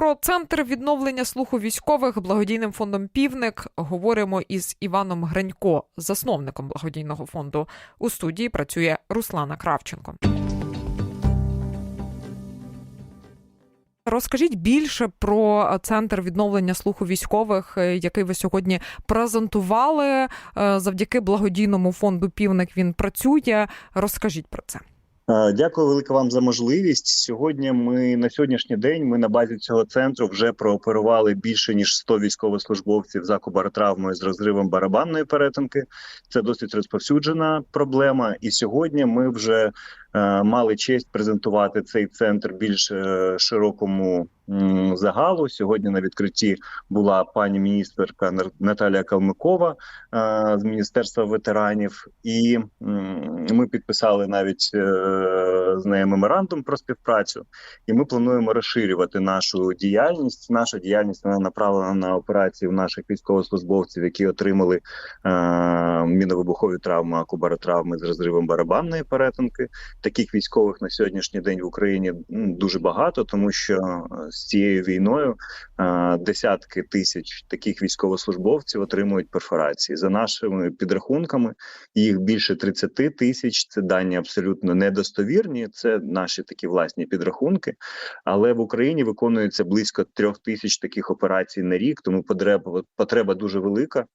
Про центр відновлення слуху військових благодійним фондом Півник говоримо із Іваном Гренько, засновником благодійного фонду. У студії працює Руслана Кравченко. Розкажіть більше про центр відновлення слуху військових, е, який ви сьогодні презентували. Е, Завдяки благодійному фонду Півник він працює. Розкажіть про це. Е, Дякую велике вам за можливість. Сьогодні ми на сьогоднішній день ми на базі цього центру вже прооперували більше ніж 100 військовослужбовців за кубаротравмою з розривом барабанної перетинки. Це досить розповсюджена проблема. І сьогодні ми вже е, мали честь презентувати цей центр більш е, широкому м, загалу. Сьогодні на відкритті була пані міністерка Наталія Калмикова е, з міністерства ветеранів, і м, ми підписали навіть е, з нею меморандум про співпрацю. І ми плануємо розширювати нашу діяльність. Наша діяльність вона направлена на операції в наших військовослужбовців, які отримали е, міновибухові травми, акубаротравми з розривом барабанної перетинки. Таких військових на сьогоднішній день в Україні дуже багато, тому що е, з цією війною е, десятки тисяч таких військовослужбовців отримують перфорації. За нашими підрахунками, їх більше 30 тисяч. Це дані абсолютно недостовірні. Це наші такі власні підрахунки. Але в Україні виконується близько трьох тисяч таких операцій на рік, тому потреба потреба дуже велика,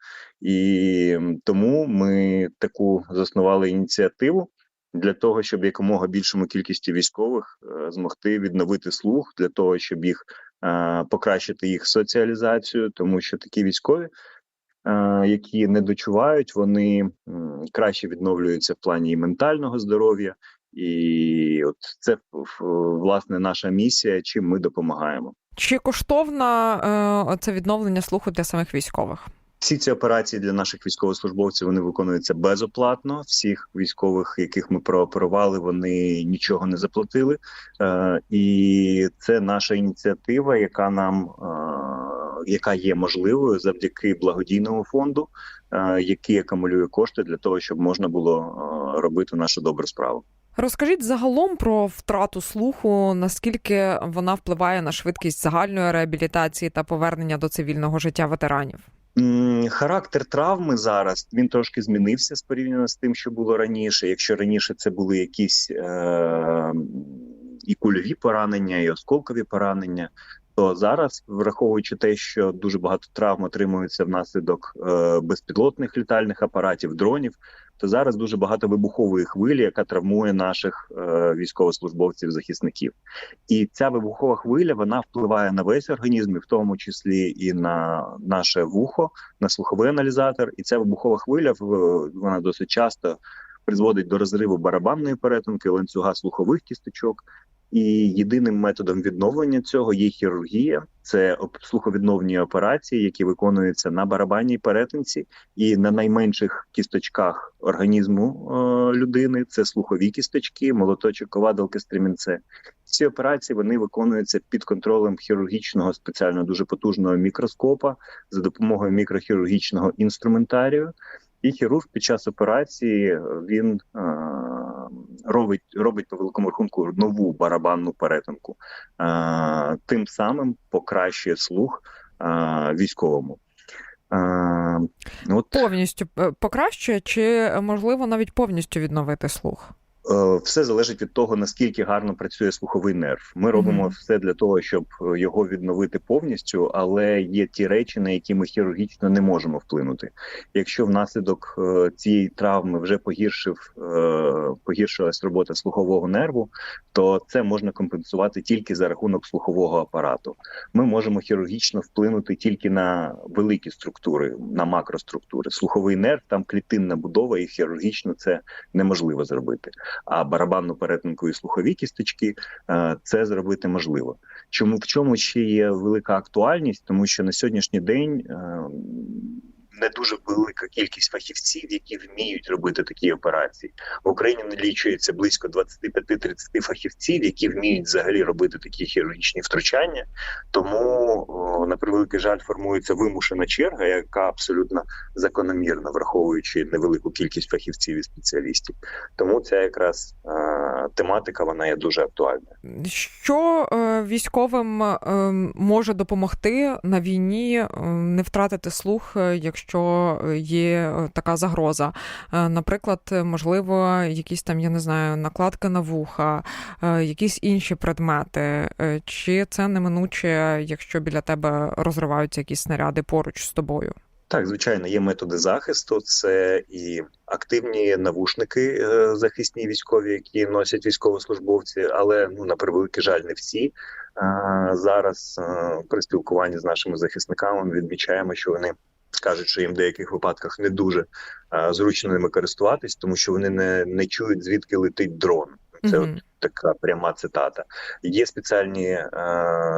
і тому ми таку заснували ініціативу для того, щоб якомога більшому кількості військових е, змогти відновити слух, для того, щоб їх е, покращити їх соціалізацію, тому що такі військові. е, Які не дочувають, вони краще відновлюються в плані ментального здоров'я, і от це в- власне наша місія, чим ми допомагаємо. Чи коштовна е, це відновлення слуху для самих військових? Всі ці операції для наших військовослужбовців вони виконуються безоплатно. Всіх військових, яких ми прооперували, вони нічого не заплатили. Е, і це наша ініціатива, яка нам е, яка є можливою завдяки благодійному фонду, е, який акумулює кошти для того, щоб можна було е, робити нашу добру справу. Розкажіть загалом про втрату слуху, наскільки вона впливає на швидкість загальної реабілітації та повернення до цивільного життя ветеранів? Характер травми зараз він трошки змінився з порівняно з тим, що було раніше. Якщо раніше це були якісь е- і кульові поранення, і осколкові поранення, то зараз, враховуючи те, що дуже багато травм отримується внаслідок е- безпілотних літальних апаратів, дронів, то зараз дуже багато вибухової хвилі, яка травмує наших е- військовослужбовців-захисників. І ця вибухова хвиля вона впливає на весь організм, і в тому числі і на наше вухо, на слуховий аналізатор. І ця вибухова хвиля вона досить часто призводить до розриву барабанної перетинки, ланцюга слухових кісточок. І єдиним методом відновлення цього є хірургія, це слуховідновні операції, які виконуються на барабанній перетинці і на найменших кісточках організму е, людини. Це слухові кісточки, молоточок, ковадалки, стрімінце. Ці операції вони виконуються під контролем хірургічного спеціально дуже потужного мікроскопа за допомогою мікрохірургічного інструментарію. І хірург під час операції він е, робить, робить по великому рахунку нову барабанну перетинку, е, тим самим покращує слух е, військовому. Е, от Повністю покращує, чи можливо навіть повністю відновити слух? Е, Все залежить від того, наскільки гарно працює слуховий нерв. Ми робимо Мгм. все для того, щоб його відновити повністю, але є ті речі, на які ми хірургічно не можемо вплинути. Якщо внаслідок е, цієї травми вже погіршив е, погіршилась робота слухового нерву, то це можна компенсувати тільки за рахунок слухового апарату. Ми можемо хірургічно вплинути тільки на великі структури, на макроструктури. Слуховий нерв там клітинна будова, і хірургічно це неможливо зробити а барабанну перетинку і слухові кісточки е, це зробити можливо. Чому в чому ще є велика актуальність? Тому що на сьогоднішній день е, не дуже велика кількість фахівців, які вміють робити такі операції. В Україні налічується близько 25-30 фахівців, які вміють взагалі робити такі хірургічні втручання. Тому на превеликий жаль формується вимушена черга, яка абсолютно закономірна, враховуючи невелику кількість фахівців і спеціалістів. Тому ця якраз е, тематика вона є дуже актуальною. Що е, військовим е, може допомогти на війні е, не втратити слух, е, якщо є е, така загроза? Е, Наприклад, можливо, якісь там, я не знаю, накладки на вуха, е, якісь інші предмети. Чи це неминуче, якщо біля тебе розриваються якісь снаряди поруч з тобою? Так, звичайно, є методи захисту. Це і активні навушники захисні військові, які носять військовослужбовці, але ну на превеликий жаль, не всі. Зараз при спілкуванні з нашими захисниками відмічаємо, що вони кажуть, що їм в деяких випадках не дуже е, зручно ними користуватись, тому що вони не, не чують звідки летить дрон. Це от така пряма цитата. Є спеціальні е,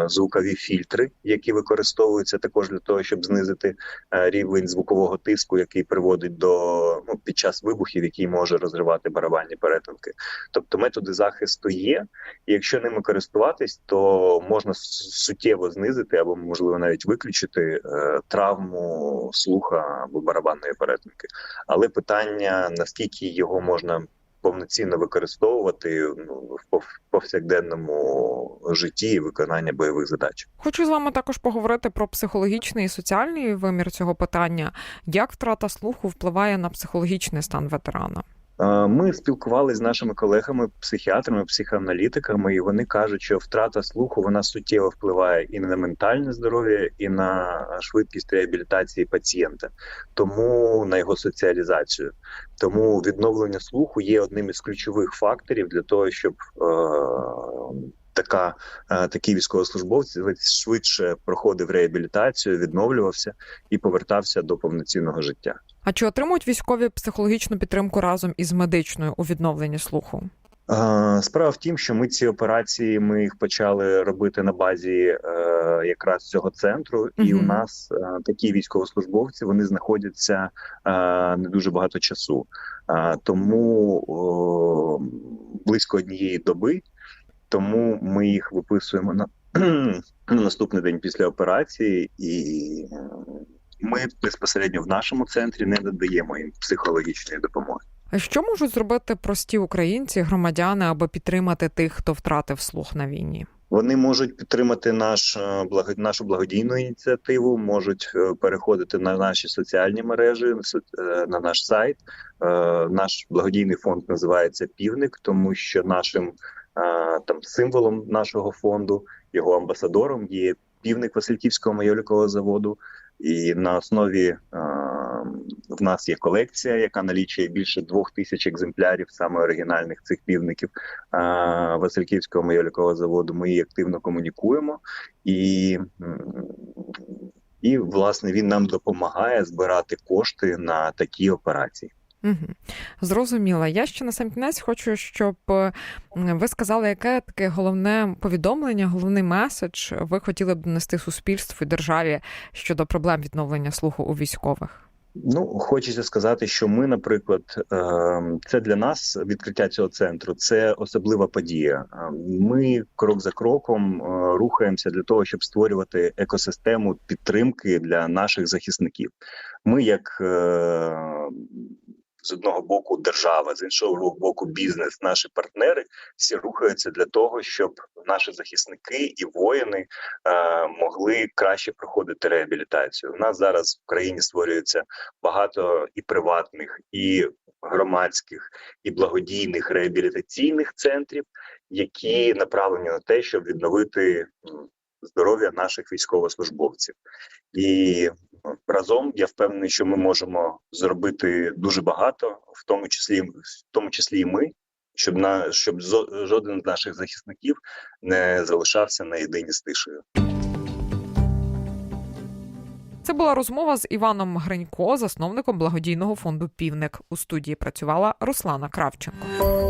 звукові фільтри, які використовуються також для того, щоб знизити е, рівень звукового тиску, який приводить до ну під час вибухів, який може розривати барабанні перетинки. Тобто методи захисту є, і якщо ними користуватись, то можна суттєво знизити або можливо навіть виключити е, травму слуха або барабанної перетинки. Але питання наскільки його можна повноцінно використовувати ну, в повсякденному житті і виконання бойових задач. Хочу з вами також поговорити про психологічний і соціальний вимір цього питання. Як втрата слуху впливає на психологічний стан ветерана? Е, Ми спілкувалися з нашими колегами, психіатрами, психоаналітиками, і вони кажуть, що втрата слуху вона суттєво впливає і на ментальне здоров'я, і на швидкість реабілітації пацієнта, тому на його соціалізацію. Тому відновлення слуху є одним із ключових факторів для того, щоб е, така, е, такий військовослужбовець швидше проходив реабілітацію, відновлювався і повертався до повноцінного життя. А чи отримують військові психологічну підтримку разом із медичною у відновленні слуху? Е, Справа в тім, що ми ці операції ми їх почали робити на базі е, якраз цього центру, і у нас е, такі військовослужбовці вони знаходяться е, не дуже багато часу. Е, тому о, близько однієї доби, тому ми їх виписуємо на, на наступний день після операції, і е, ми безпосередньо в нашому центрі не надаємо їм психологічної допомоги. А Що можуть зробити прості українці, громадяни, аби підтримати тих, хто втратив слух на війні? Вони можуть підтримати наш е, нашу благодійну ініціативу, можуть е, переходити на наші соціальні мережі, на наш сайт. Наш благодійний фонд називається Півник, тому що нашим там символом нашого фонду, його амбасадором є півник Васильківського майолікового заводу. І на основі в нас є колекція, яка налічує більше двох тисяч екземплярів саме оригінальних цих півників. Васильківського майолікового заводу. Ми її активно комунікуємо, і, і власне він нам допомагає збирати кошти на такі операції. Угу. Зрозуміла. Я ще на сам кінець хочу, щоб е, ви сказали, яке таке головне повідомлення, головний меседж ви хотіли б донести суспільству і державі щодо проблем відновлення слуху у військових. Ну, хочеться сказати, що ми, наприклад, ем, це для нас відкриття цього центру. Це особлива подія. Ем, Ми крок за кроком е, рухаємося для того, щоб створювати екосистему підтримки для наших захисників. Ми, як е, з одного боку держава, з іншого боку, бізнес, наші партнери всі рухаються для того, щоб наші захисники і воїни е, могли краще проходити реабілітацію. У нас зараз в країні створюється багато і приватних, і громадських, і благодійних реабілітаційних центрів, які направлені на те, щоб відновити здоров'я наших військовослужбовців. І разом я впевнений, що ми можемо зробити дуже багато, в тому числі в тому числі і ми. Щоб на щоб жоден з наших захисників не залишався наєдині з тишею. Це була розмова з Іваном Гринько, засновником благодійного фонду Півник. У студії працювала Руслана Кравченко.